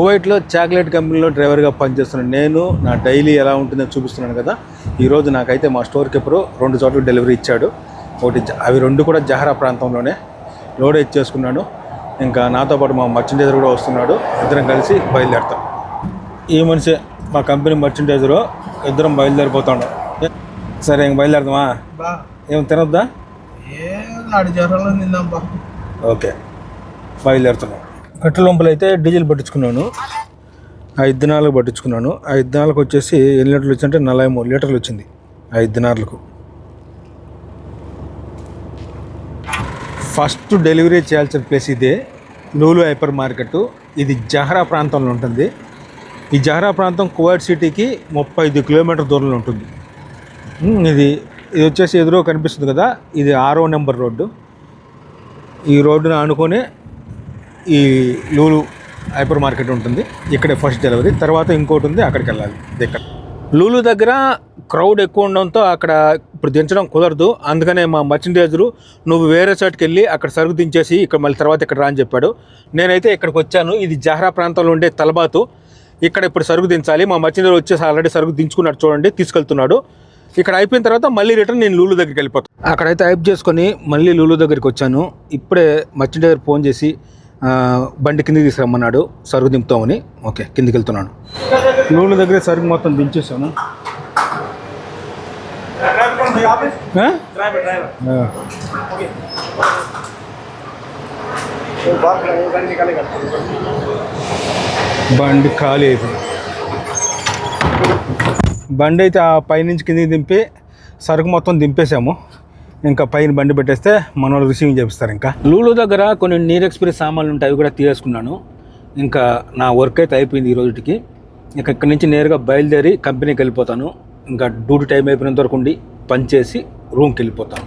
కువైట్లో చాక్లెట్ కంపెనీలో డ్రైవర్గా పనిచేస్తున్నాను నేను నా డైలీ ఎలా ఉంటుందో చూపిస్తున్నాను కదా. ఈరోజు నాకైతే మా స్టోర్ కీపరు రెండు చోట్ల డెలివరీ ఇచ్చాడు. ఒకటి అవి రెండు కూడా జహరా ప్రాంతంలోనే లోడ్ ఇచ్చేసుకున్నాను ఇంకా నాతో పాటు మా మర్చెంటైజర్ కూడా వస్తున్నాడు. ఇద్దరం కలిసి బయలుదేరుతాం. ఈ మనిషి మా కంపెనీ మర్చెంటైజరు ఇద్దరం బయలుదేరిపోతాడు సరే ఇంక బయలుదేరదామా? బా. ఏం తినొద్దా? ఓకే. బయలుదేరుతున్నాం. పెట్రోల్ పంపులు అయితే డీజిల్ పట్టించుకున్నాను. ఆ ఇద్దనాలకు పట్టించుకున్నాను. ఆ ఇద్దనాలకు వచ్చేసి ఎన్ని లీటర్లు వచ్చిందంటే నలభై మూడు లీటర్లు వచ్చింది. ఆ దినాలకు ఫస్ట్ డెలివరీ చేయాల్సిన ప్లేస్ ఇదే. Lulu hypermarket. ఇది జహరా ప్రాంతంలో ఉంటుంది. ఈ జహరా ప్రాంతం కువైట్ సిటీకి ముప్పై ఐదు కిలోమీటర్ దూరంలో ఉంటుంది. ఇది ఇది వచ్చేసి ఎదురు కనిపిస్తుంది కదా? ఇది ఆరో నెంబర్ రోడ్డు. ఈ రోడ్డును ఆనుకొని ఈ లూలు హైపర్ మార్కెట్ ఉంటుంది. ఇక్కడే ఫస్ట్ డెలివరీ. తర్వాత ఇంకోటి ఉంది అక్కడికి వెళ్ళాలి. ఇక్కడ లూలు దగ్గర క్రౌడ్ ఎక్కువ ఉండడంతో అక్కడ ఇప్పుడు దించడం కుదరదు. అందుకనే మా మర్చెంటైజరు నువ్వు వేరే చోటుకి వెళ్ళి అక్కడ సరుకు దించేసి ఇక్కడ మళ్ళీ తర్వాత ఇక్కడ రా అని చెప్పాడు. నేనైతే ఇక్కడికి వచ్చాను. ఇది జహరా ప్రాంతంలో ఉండే తలబాతు. ఇక్కడ ఇప్పుడు సరుకు దించాలి. మా మర్చెంటైజర్ వచ్చేసి ఆల్రెడీ సరుకు దించుకున్నాడు చూడండి తీసుకెళ్తున్నాడు. ఇక్కడ అయిపోయిన తర్వాత మళ్ళీ రిటర్న్ నేను లూలు దగ్గరికి వెళ్ళిపోతాను. అక్కడైతే హైప్ చేసుకొని మళ్ళీ లూలు దగ్గరికి వచ్చాను. ఇప్పుడే మర్చెంటైజర్ ఫోన్ చేసి బండి కిందికి తీసుకురమ్మన్నాడు సరుకు దింపుతామని. ఓకే కిందికి వెళ్తున్నాను లూలు దగ్గర సరుకు మొత్తం దించేసాను. బండి ఖాళీ అయిపోయింది బండి అయితే ఆ పైనుంచి కిందికి దింపి సరుకు మొత్తం దింపేసాము ఇంకా పైన బండి పెట్టేస్తే మన వాళ్ళు రిసీవింగ్ చేపిస్తారు ఇంకా. లూలో దగ్గర కొన్ని నీర్ ఎక్స్ప్రెస్ సామాన్లు ఉంటాయి అవి కూడా తీసేసుకున్నాను. ఇంకా నా వర్క్ అయితే అయిపోయింది ఈ రోజుకి ఇంకా ఇక్కడి నుంచి నేరుగా బయలుదేరి కంపెనీకి వెళ్ళిపోతాను. ఇంకా డ్యూటీ టైం అయిపోయినంత వరకు ఉండి పని చేసి రూమ్కి వెళ్ళిపోతాను.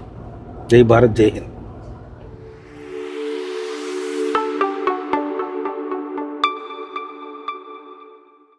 జై భారత్ జై హింద్.